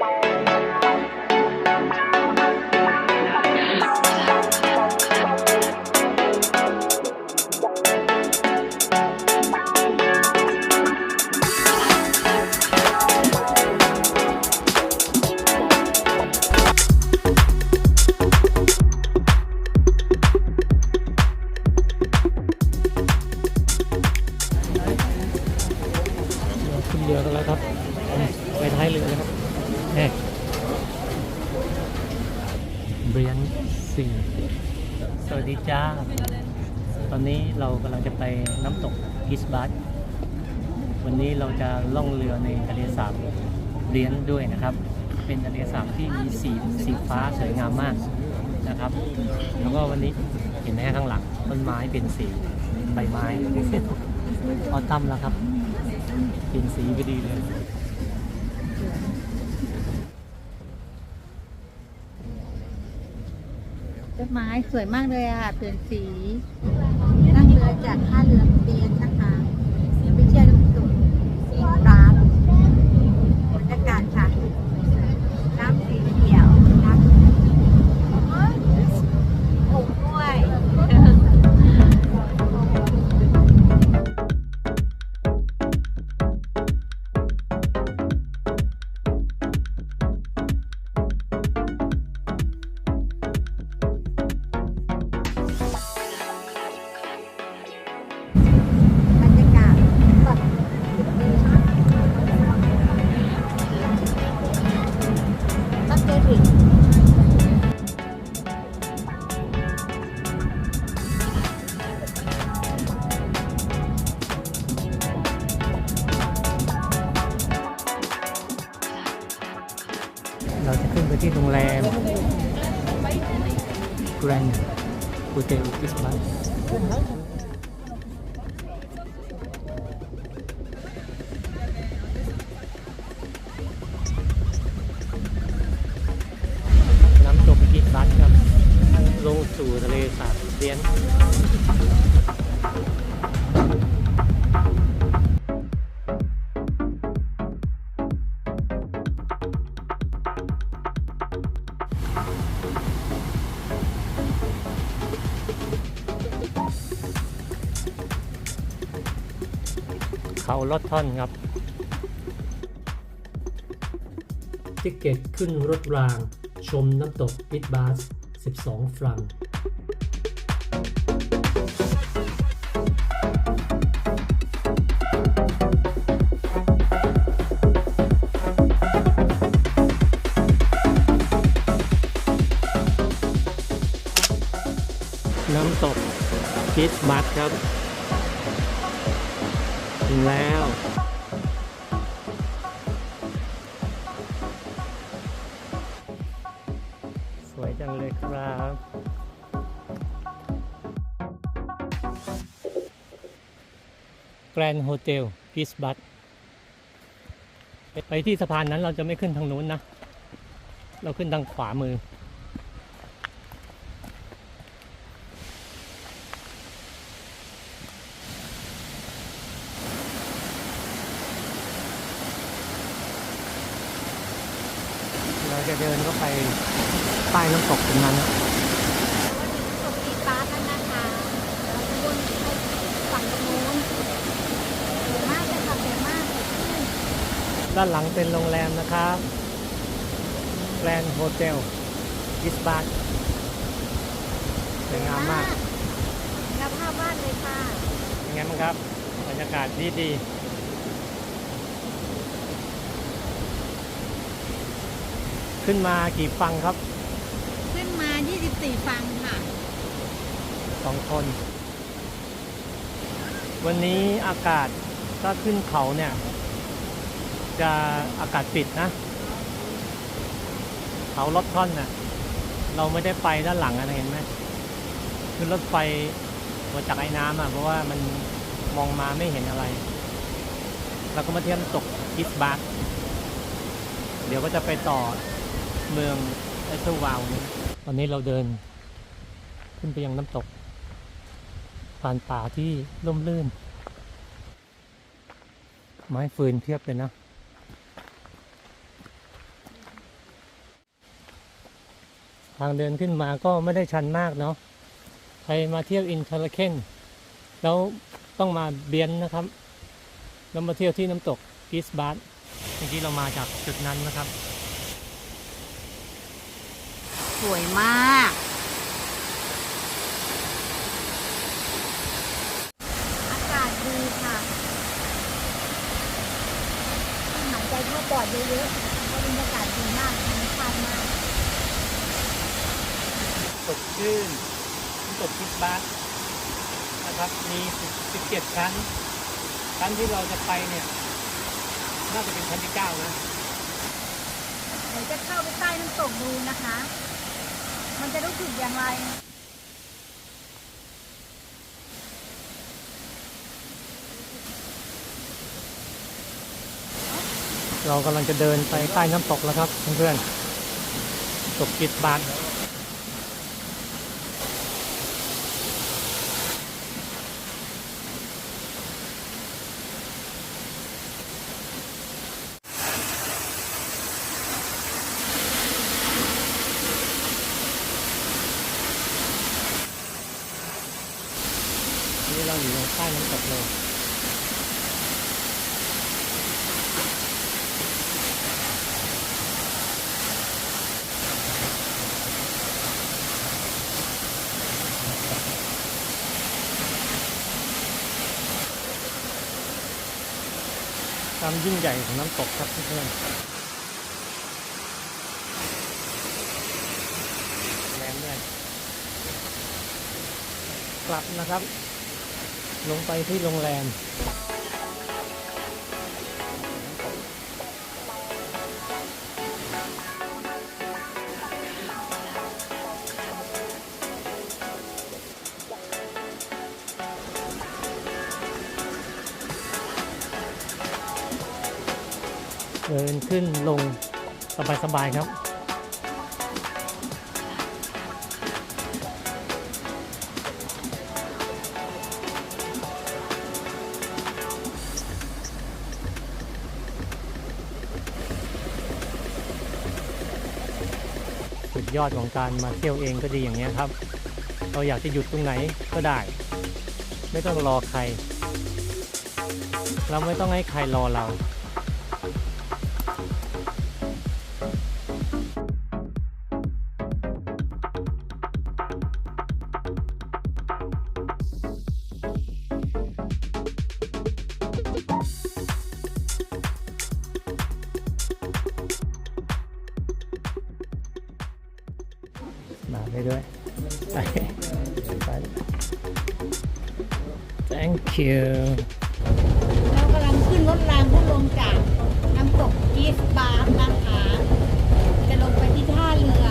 เราขึ้นเรือกันแล้วครับ ไปท้ายเรือแล้วครับ แน่เบรียนสี่สวัสดีจ้า ตอนนี้เรากำลังจะไปน้ำตกกิสบัสวันนี้เราจะล่องเรือในทะเลสาบเรียนด้วยนะครับ เป็นทะเลสาบที่มีสีสีฟ้าสวยงามมากนะครับ แล้วก็วันนี้เห็นไหมข้างหลังต้นไม้เป็นสีใบไม้ออตัมแล้วครับ เปลี่ยนสีก็ดีเลย ต้น ไม้สวยมากเลยอะเปลี่ยนสีนั่งเรือจากท่าเรือเตียนนะคะ Grand Hotel i s b a s น้ำตกกิสบัสครับลงสู่ทะเลสาบเลียน เขาลดท่อนครับติเกตขึ้นรถราง ชมน้ำตกปิดบาส 12 ฟรังน้ำตกคิสบัสครับ ถึงแล้ว สวยจังเลยครับแกรนด์โฮเทลกิสบัตไปที่สะพานนั้นเราจะไม่ขึ้นทางนู้นนะ เราขึ้นทางขวามือ เราจะเดินเข้าไปใต้น้ำตกตรงนั้นนะตกตีฟ้าแล้วนะคะเราจะวนไปฝั่งตรงนู้นสวยมากเลยค่ะสวยมาก ด้านหลังเป็นโรงแรมนะครับแกรนด์โฮเทลกิสบาร์สวยงามมากงามภาพบ้านเลยค่ะเป็นไงบ้างครับ บรรยากาศดีดี ขึ้นมากี่ฟังครับ ขึ้นมา 24 ฟังค่ะ สองคน วันนี้อากาศถ้าขึ้นเขาเนี่ย จะอากาศปิดนะ เขาลดท่อนน่ะ เราไม่ได้ไปด้านหลังอะเห็นไหมคือรถไฟมาจากไอ้น้ำอะเพราะว่ามันมองมาไม่เห็นอะไร เราก็มาเที่ยวน้ำตกกิสบาร์เดี๋ยวก็จะไปต่อ เมืองไอซ์วาวนี้ตอนนี้เราเดิน ขึ้นไปยังน้ำตก ผ่านป่าที่ร่มรื่น ไม้ฟืนเพียบเลยนะทางเดินขึ้นมาก็ไม่ได้ชันมากเนาะ ใครมาเที่ยวอินเทอร์เคนแล้วต้องมาเบียนนะครับ แล้วมาเที่ยวที่น้ำตกกิสบาร์เมื่อกี้เรามาจากจุดนั้นนะครับ สวยมาก อากาศดีค่ะต้องหายใจเข้าปอดเยอะๆเพราะบรรยากาศดีมากธรรมชาติมากสดชื่นน้ำตกกิสบาร์นะครับ มี 17 ชั้น ชั้นที่เราจะไปเนี่ย น่าจะเป็นชั้นที่ 9 นะเดี๋ยวจะเข้าไปใต้น้ำตกดูนะคะ มันจะรู้สึกอย่างไรเรากำลังจะเดินไปใต้น้ำตกแล้วครับเพื่อนๆตกกิดบา นี่ เราอยู่ใต้น้ำตกเลยความยิ่งใหญ่ของน้ำตกครับเพื่อนๆแรงด้วยกลับนะครับ ลงไปที่โรงแรม เดินขึ้นลงสบายๆครับ สุดยอดของการมาเที่ยวเองก็ดีอย่างนี้ยครับ เราอยากจะหยุดตรงไหนก็ได้ ไม่ต้องรอใคร เราไม่ต้องให้ใครรอเรา มาไปด้วยไปไป thank you เรากำลังขึ้นรถรางเพื่อลงจากน้ำตกกีสบาร์นะคะ จะลงไปที่ท่าเรือ